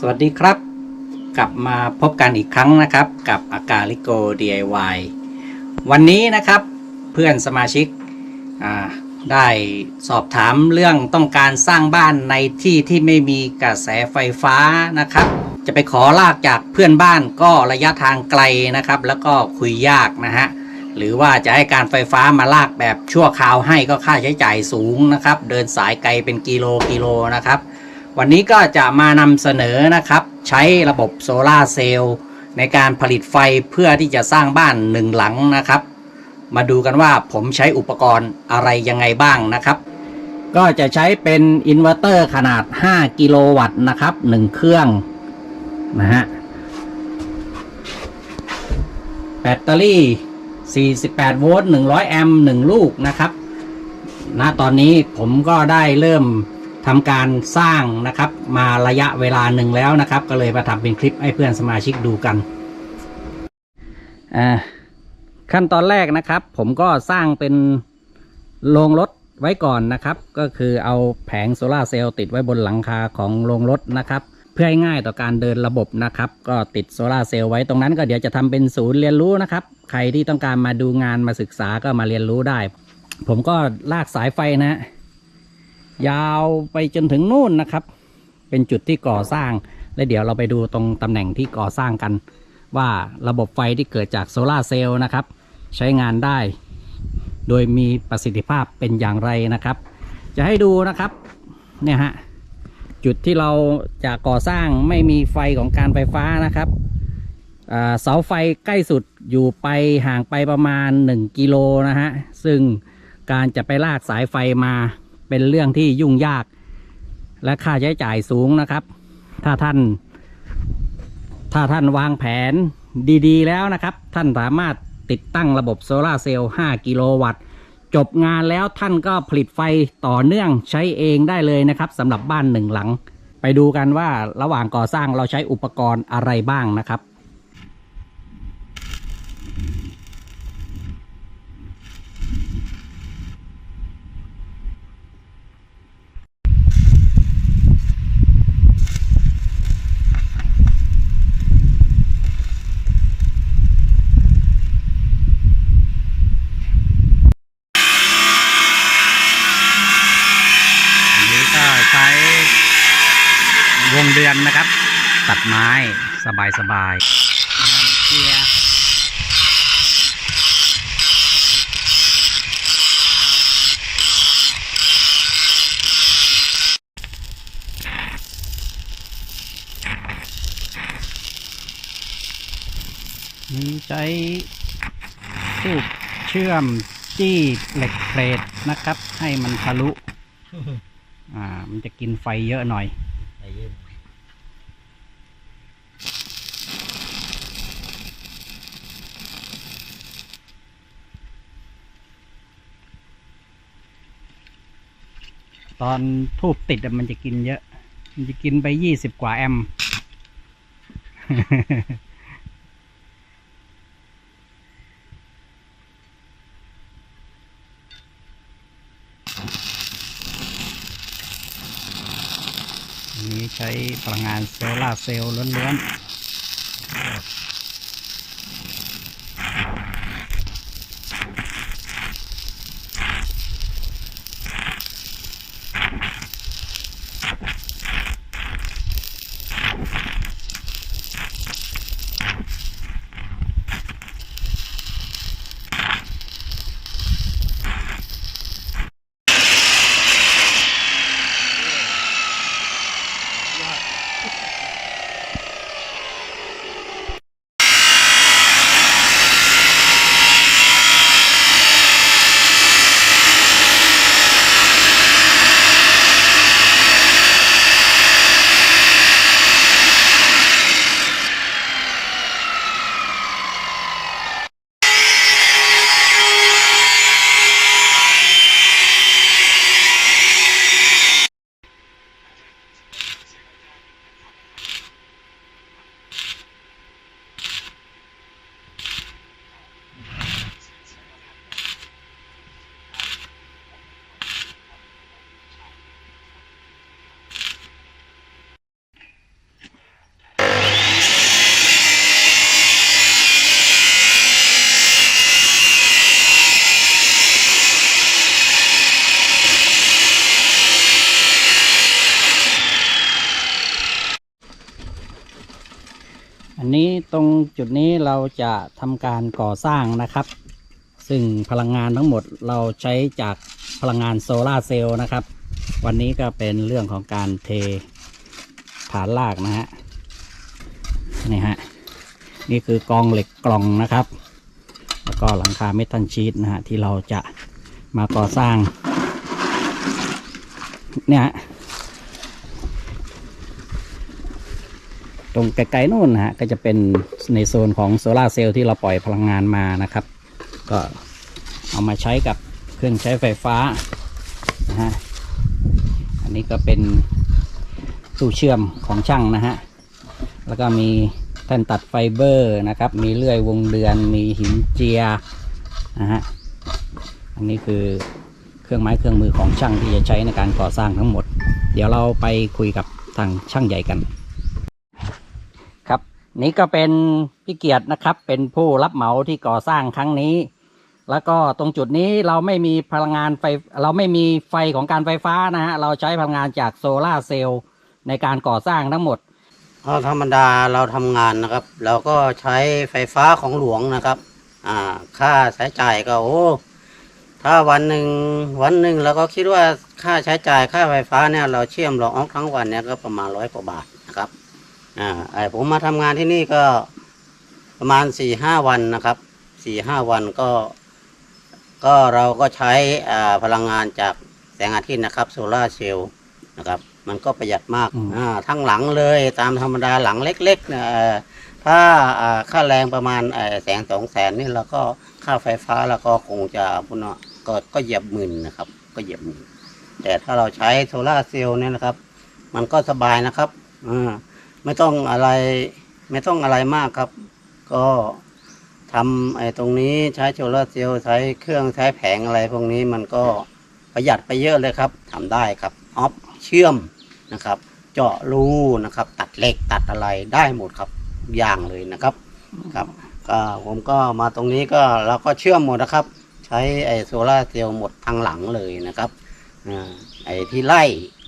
สวัสดีครับ กลับมาพบกันอีกครั้งนะครับ กับอากาลิโก DIY วันนี้นะครับเพื่อนสมาชิกได้สอบถามเรื่องต้องการสร้างบ้านในที่ที่ไม่มีกระแสไฟฟ้านะครับ จะไปขอลากจากเพื่อนบ้านก็ระยะทางไกลนะครับ แล้วก็คุยยากนะฮะหรือว่าจะให้การไฟฟ้ามาลากแบบชั่วคราวให้ก็ค่าใช้จ่ายสูงนะครับ เดินสายไกลเป็นกิโลกิโลนะครับ วันนี้ก็จะมานำเสนอนะครับ ใช้ระบบโซลาเซลล์ในการผลิตไฟเพื่อที่จะสร้างบ้านหนึ่งหลังนะครับ มาดูกันว่าผมใช้อุปกรณ์อะไรยังไงบ้างนะครับ ก็จะใช้เป็นอินเวอร์เตอร์ขนาด 5 กิโลวัตต์นะครับ 1 เครื่องนะฮะแบตเตอรี่ 48 โวลต์ 100 แอมป์ 1 ลูกนะครับ ณ ตอนนี้ผมก็ได้เริ่ม ทำการสร้างนะครับมาระยะเวลาหนึ่งแล้วนะครับ ก็เลยมาทำเป็นคลิปให้เพื่อนสมาชิกดูกันอ่าขั้นตอนแรกนะครับ ผมก็สร้างเป็นโรงรถไว้ก่อนนะครับ ก็คือเอาแผงโซลาเซลล์ติดไว้บนหลังคาของโรงรถนะครับ เพื่อให้ง่ายต่อการเดินระบบนะครับ ก็ติดโซลาเซลล์ไว้ตรงนั้นก็เดี๋ยวจะทำเป็นศูนย์เรียนรู้นะครับ ใครที่ต้องการมาดูงานมาศึกษาก็มาเรียนรู้ได้ ผมก็ลากสายไฟนะ ยาวไปจนถึงนู่นนะครับ เป็นจุดที่ก่อสร้าง และเดี๋ยวเราไปดูตรงตำแหน่งที่ก่อสร้างกัน ว่าระบบไฟที่เกิดจากโซลาเซลล์นะครับ ใช้งานได้ โดยมีประสิทธิภาพเป็นอย่างไรนะครับ จะให้ดูนะครับเนี่ยฮะจุดที่เราจะก่อสร้างไม่มีไฟของการไฟฟ้านะครับเสาไฟใกล้สุดอยู่ไปห่างไปประมาณ 1 กิโลนะฮะ ซึ่งการจะไปลากสายไฟมา เป็นเรื่องที่ยุ่งยาก และค่าใช้จ่ายสูงนะครับ ถ้าท่าน ถ้าท่านวางแผนดีๆ แล้วนะครับ ท่านสามารถติดตั้งระบบโซลาเซลล์ 5 กิโลวัตต์ จบงานแล้วท่านก็ผลิตไฟต่อเนื่องใช้เองได้เลยนะครับสำหรับบ้านหนึ่งหลัง ไปดูกันว่าระหว่างก่อสร้างเราใช้อุปกรณ์อะไรบ้างนะครับ อันนี้ก็ใช้วงเดือนนะครับ ตัดไม้ สบายสบายเคลียร์นี่ใช้สูบเชื่อมจี้เหล็กเพลทนะครับ ให้มันทะลุ อ่า มันจะกินไฟเยอะหน่อย ตอนทูบติดมันจะกินเยอะ มันจะกินไปยี่สิบกว่าแอมป์อันนี้ใช้พลังงานโซลาเซลล์ล้วน อันนี้ตรงจุดนี้เราจะทำการก่อสร้างนะครับ ซึ่งพลังงานทั้งหมดเราใช้จากพลังงานโซลาร์เซลล์นะครับ วันนี้ก็เป็นเรื่องของการเทฐานรากนะฮะนี่ฮะนี่คือกองเหล็กกล่องนะครับ แล้วก็หลังคาเมทัลชีตนะฮะที่เราจะมาก่อสร้างเนี่ยฮะต รงไกลๆนู่นนะฮะก็จะเป็นในโซนของโซลาเซลล์ที่เราปล่อยพลังงานมานะครับ ก็เอามาใช้กับเครื่องใช้ไฟฟ้านะฮะอันนี้ก็เป็นตู้เชื่อมของช่างนะฮะแล้วก็มีแท่นตัดไฟเบอร์นะครับ มีเลื่อยวงเดือน มีหินเจียนะฮะอันนี้คือเครื่องไม้เครื่องมือของช่างที่จะใช้ในการก่อสร้างทั้งหมด เดี๋ยวเราไปคุยกับทางช่างใหญ่กัน นี่ก็เป็นพี่เกียรตินะครับ เป็นผู้รับเหมาที่ก่อสร้างครั้งนี้ แล้วก็ตรงจุดนี้เราไม่มีพลังงานไฟ เราไม่มีไฟของการไฟฟ้านะฮะ เราใช้พลังงานจากโซลาเซลล์ในการก่อสร้างทั้งหมดก็ธรรมดาเราทำงานนะครับ เราก็ใช้ไฟฟ้าของหลวงนะครับ อ่า ค่าใช้จ่ายก็โอ้ถ้าวันหนึ่งวันหนึ่งเราก็คิดว่าค่าใช้จ่ายค่าไฟฟ้าเนี่ย เราเชื่อมเราออกทั้งวันเนี่ยก็ประมาณร้อยกว่าบาท อ่าไอผมมาทำงานที่นี่ก็ประมาณสี่ห้าวันนะครับสี่ห้าวันก็ ก็เราก็ใช้อ่าพลังงานจากแสงอาทิตย์นะครับ โซลาร์เซลล์นะครับ มันก็ประหยัดมากอืมอ่าทั้งหลังเลยตามธรรมดาหลังเล็กๆเนี่ยเอ่อถ้าอ่าค่าแรงประมาณเอ่อแสนสองแสนนี่เราก็ค่าไฟฟ้าเราก็คงจะพุ่นเนาะก็ก็เหยียบหมื่นนะครับ ก็เหยียบหมื่นแต่ถ้าเราใช้โซลาร์เซลล์เนี่ยนะครับ มันก็สบายนะครับอ่า ไม่ต้องอะไรไม่ต้องอะไรมากครับ ก็ทำไอ้ตรงนี้ใช้โซลาร์เซลล์ใช้เครื่องใช้แผงอะไรพวกนี้มันก็ประหยัดไปเยอะเลยครับทำได้ครับออฟเชื่อมนะครับ เจาะรูนะครับ ตัดเหล็กตัดอะไรได้หมดครับทุกอย่างเลยนะครับครับก็ผมก็มาตรงนี้ก็เราก็เชื่อมหมดนะครับ ใช้ไอโซลาร์เซลล์หมดทางหลังเลยนะครับอไอที่ไล่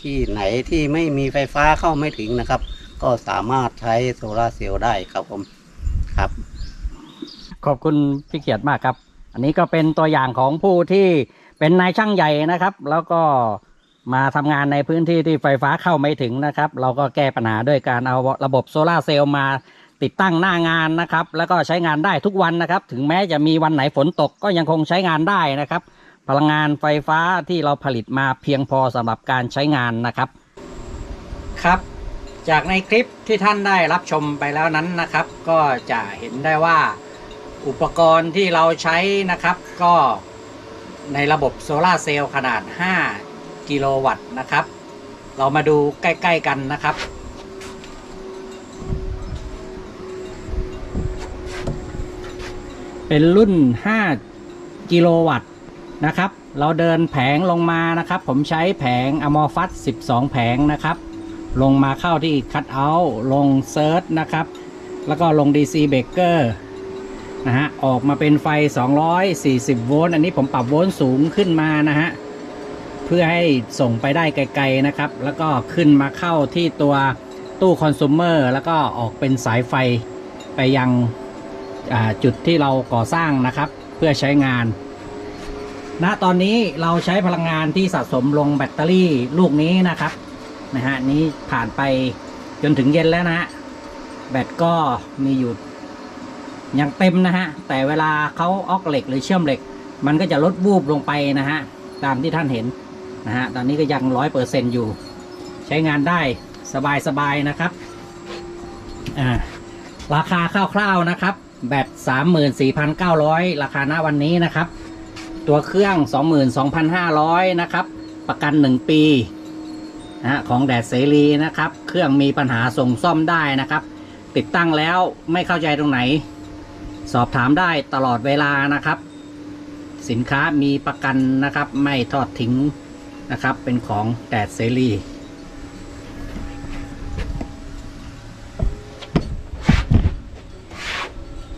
ที่ไหนที่ไม่มีไฟฟ้าเข้าไม่ถึงนะครับ ก็สามารถใช้โซลาเซลล์ได้ครับผมครับ ขอบคุณพี่เกียรติมากครับ อันนี้ก็เป็นตัวอย่างของผู้ที่เป็นนายช่างใหญ่นะครับ แล้วก็มาทำงานในพื้นที่ที่ไฟฟ้าเข้าไม่ถึงนะครับ เราก็แก้ปัญหาด้วยการเอาระบบโซลาเซลล์มาติดตั้งหน้างานนะครับ แล้วก็ใช้งานได้ทุกวันนะครับ ถึงแม้จะมีวันไหนฝนตกก็ยังคงใช้งานได้นะครับ พลังงานไฟฟ้าที่เราผลิตมาเพียงพอสำหรับการใช้งานนะครับครับ จากในคลิปที่ท่านได้รับชมไปแล้วนั้นนะครับ ก็จะเห็นได้ว่าอุปกรณ์ที่เราใช้นะครับ ก็ในระบบโซลาเซลล์ขนาด 5 กิโลวัตต์นะครับ เรามาดูใกล้ ๆ กันนะครับเป็นรุ่น 5 กิโลวัตต์นะครับ เราเดินแผงลงมานะครับ ผมใช้แผงอมอฟัส 12 แผงนะครับ ลงมาเข้าที่คั t เอาท์ลงเซิร์ชนะครับ แล้วก็ลง DC Breaker นะฮะ ออกมาเป็นไฟ 240 โวลต์ อันนี้ผมปรับโวลต์สูงขึ้นมานะฮะ เพื่อให้ส่งไปได้ไกลๆนะครับ แล้วก็ขึ้นมาเข้าที่ตัวตู้คอน sumer แล้วก็ออกเป็นสายไฟไปยังจุดที่เราก่อสร้างนะครับ เพื่อใช้งานณตอนนี้เราใช้พลังงานที่สะสมลงแบตเตอรี่ลูกนี้นะครับ นะฮะนี้ผ่านไปจนถึงเย็นแล้วนะฮะแบตก็มีอยู่ยังเต็มนะฮะ แต่เวลาเขาออกเหล็กหรือเชื่อมเหล็ก มันก็จะลดวูบลงไปนะฮะ ตามที่ท่านเห็นนะฮะ ตอนนี้ก็ยังร้อยเปอร์เซ็นอยู่ ใช้งานได้สบายๆนะครับ อ่า ราคาคร่าวๆนะครับ แบตสามหมื่นสี่พันเก้าร้อยราคาหน้าวันนี้นะครับ ตัวเครื่องสองหมื่นสองพันห้าร้อยนะครับ ประกันหนึ่งปี นะของแดดเสรีนะครับ เครื่องมีปัญหาส่งซ่อมได้นะครับ ติดตั้งแล้วไม่เข้าใจตรงไหน สอบถามได้ตลอดเวลานะครับ สินค้ามีประกันนะครับ ไม่ทอดทิ้งนะครับ เป็นของแดดเสรี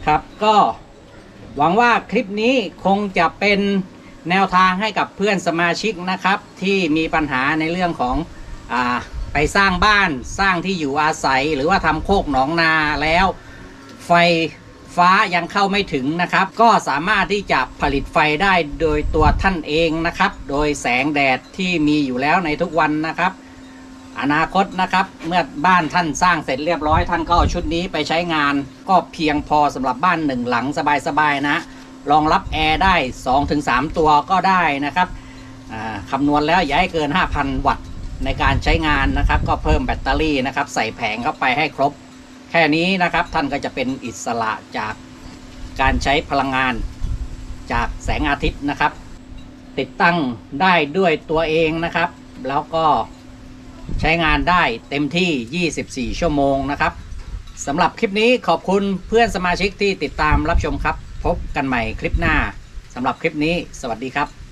ครับก็หวังว่าคลิปนี้คงจะเป็นแนวทางให้กับเพื่อนสมาชิกนะครับ ที่มีปัญหาในเรื่องของ ไปสร้างบ้านสร้างที่อยู่อาศัยหรือว่าทำโคกหนองนาแล้ว ไฟฟ้ายังเข้าไม่ถึงนะครับ ก็สามารถที่จะผลิตไฟได้โดยตัวท่านเองนะครับ โดยแสงแดดที่มีอยู่แล้วในทุกวันนะครับ อนาคตนะครับ เมื่อบ้านท่านสร้างเสร็จเรียบร้อยท่านก็เอาชุดนี้ไปใช้งาน ก็เพียงพอสำหรับบ้านหนึ่งหลังสบายๆนะรองรับแอร์ได้ 2-3 ตัวก็ได้นะครับคำนวณแล้วอย่าให้เกิน 5,000 วัตต์ ในการใช้งานนะครับ ก็เพิ่มแบตเตอรี่นะครับ ใส่แผงเข้าไปให้ครบ แค่นี้นะครับท่านก็จะเป็นอิสระจากการใช้พลังงานจากแสงอาทิตย์นะครับ ติดตั้งได้ด้วยตัวเองนะครับ แล้วก็ใช้งานได้เต็มที่ 24 ชั่วโมงนะครับสำหรับคลิปนี้ขอบคุณเพื่อนสมาชิกที่ติดตามรับชมครับ พบกันใหม่คลิปหน้าสำหรับคลิปนี้ สวัสดีครับ